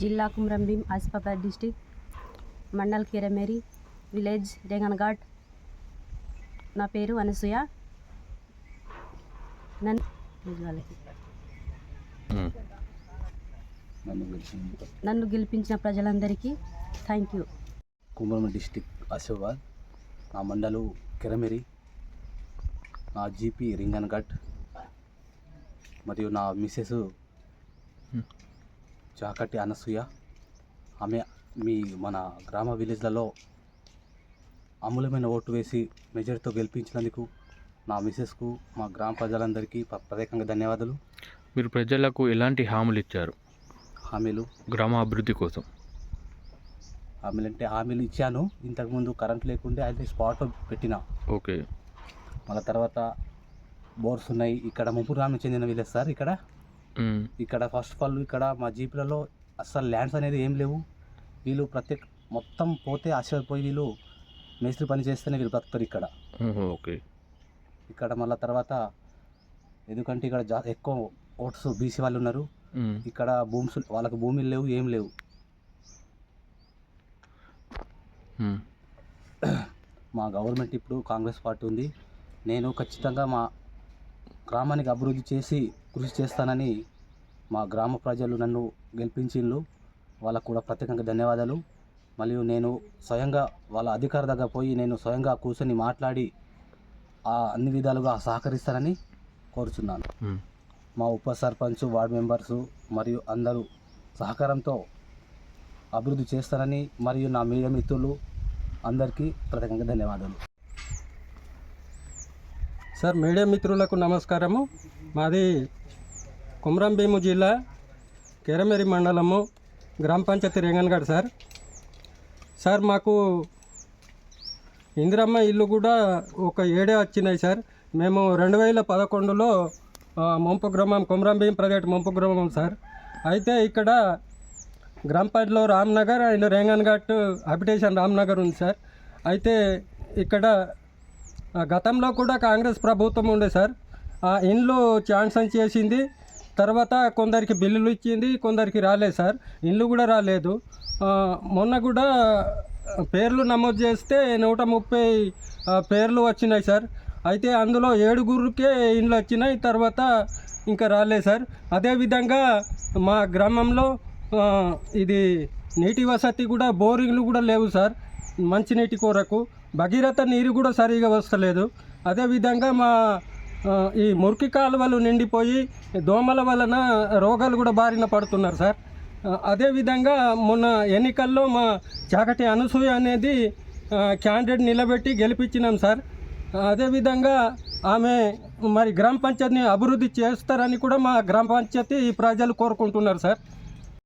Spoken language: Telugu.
జిల్లా కుమ్రంభీం ఆసిఫాబాద్ డిస్టిక్ మండల్ కిరమేరి విలేజ్ రేగన్ఘాట్. నా పేరు అనసూయ. నన్ను. నన్ను గెలిపించిన ప్రజలందరికీ thank you. Kumaram district Asifabad నా మండలు కిరమిరి నా జీపీ రింగన్ఘట్ మరియు నా మిసెస్ చాకటి అనసూయ. ఆమె మీ మన గ్రామ విలేజ్లలో అమూల్యమైన ఓటు వేసి మెజారిటీతో గెలిపించినందుకు నా మిసెస్కు మా గ్రామ ప్రజలందరికీ ప్ర- ప్రత్యేకంగా ధన్యవాదాలు. మీరు ప్రజలకు ఎలాంటి హామీలు ఇచ్చారు? హామీలు? గ్రామ అభివృద్ధి కోసం. హామీలు అంటే హామీలు ఇచ్చాను. ఇంతకుముందు కరెంట్ లేకుంటే అయితే స్పాట్ పెట్టిన. ఓకే. మళ్ళీ తర్వాత బోర్స్ ఉన్నాయి. ఇక్కడ ముప్పు గ్రామం చెందిన విలేజ్ సార్ ఇక్కడ. ఇక్కడ ఫస్ట్ ఆఫ్ ఆల్ ఇక్కడ మా జీపులలో అస్సలు ల్యాండ్స్ అనేది ఏం లేవు. వీళ్ళు ప్రత్యేక మొత్తం పోతే ఆశ్చర్యపోయి వీళ్ళు మేస్త్రి పని చేస్తేనే వీళ్ళు బ్రతుకుతారు ఇక్కడ. ఓకే. ఇక్కడ మళ్ళీ తర్వాత ఎందుకంటే ఇక్కడ జా ఎక్కువ ఓట్స్ బీసీ వాళ్ళు ఉన్నారు. ఇక్కడ భూమ్స్ వాళ్ళకి భూమిలు లేవు ఏం లేవు. మా గవర్నమెంట్ ఇప్పుడు కాంగ్రెస్ పార్టీ ఉంది. నేను ఖచ్చితంగా మా గ్రామానికి అభివృద్ధి చేసి కృషి చేస్తానని మా గ్రామ ప్రజలు నన్ను గెలిపించిండ్రు. వాళ్ళకు కూడా ప్రత్యేకంగా ధన్యవాదాలు. మరియు నేను స్వయంగా వాళ్ళ అధికారి దగ్గర పోయి నేను స్వయంగా కూర్చొని మాట్లాడి ఆ అన్ని విధాలుగా సహకరిస్తానని కోరుచున్నాను. మా ఉప సర్పంచ్ వార్డు మెంబర్సు మరియు అందరూ సహకారంతో అభివృద్ధి చేస్తారని మరియు నా మీడియా మిత్రులు అందరికీ ప్రత్యేకంగా ధన్యవాదాలు. సార్ మీడియా మిత్రులకు నమస్కారము. మాది కుమ్రంభీము జిల్లా కెరమెరి మండలము గ్రామ పంచాయతీ రేంగన్గఢ్ సార్. సార్ మాకు ఇందిరమ్మ ఇల్లు కూడా ఒక ఏడే వచ్చినాయి సార్. మేము రెండు వేల పదకొండులో ముంపు గ్రామం కుమ్రంభీం ప్రైవేట్ ముంపు గ్రామం సార్. అయితే ఇక్కడ గ్రామ పంచాయతీలో రామ్నగర్ అండ్ రేంగన్ఘాట్ అబిటేషన్ రామ్నగర్ ఉంది సార్. అయితే ఇక్కడ గతంలో కూడా కాంగ్రెస్ ప్రభుత్వం ఉండే సార్. ఆ ఇండ్లు ఛాన్సన్ చేసింది. తర్వాత కొందరికి బిల్లులు ఇచ్చింది కొందరికి రాలేదు సార్. ఇండ్లు కూడా రాలేదు. మొన్న కూడా పేర్లు నమోదు చేస్తే నూట ముప్పై పేర్లు వచ్చినాయి సార్. అయితే అందులో ఏడుగురికే ఇండ్లు వచ్చినాయి తర్వాత ఇంకా రాలేదు సార్. అదేవిధంగా మా గ్రామంలో ఇది నీటి వసతి కూడా బోరింగ్లు కూడా లేవు సార్. మంచినీటి కొరకు భగీరథ నీరు కూడా సరిగా వస్తలేదు. అదేవిధంగా మా ఈ మురికి కాలువలు నిండిపోయి దోమల వలన రోగాలు కూడా బారిన పడుతున్నారు సార్. అదేవిధంగా మొన్న ఎన్నికల్లో మా చాకటి అనసూయ అనేది క్యాండిడేట్ నిలబెట్టి గెలిపించినాం సార్. అదేవిధంగా ఆమె మరి గ్రామ పంచాయతీని అభివృద్ధి చేస్తారని కూడా మా గ్రామ పంచాయతీ ప్రజలు కోరుకుంటున్నారు సార్.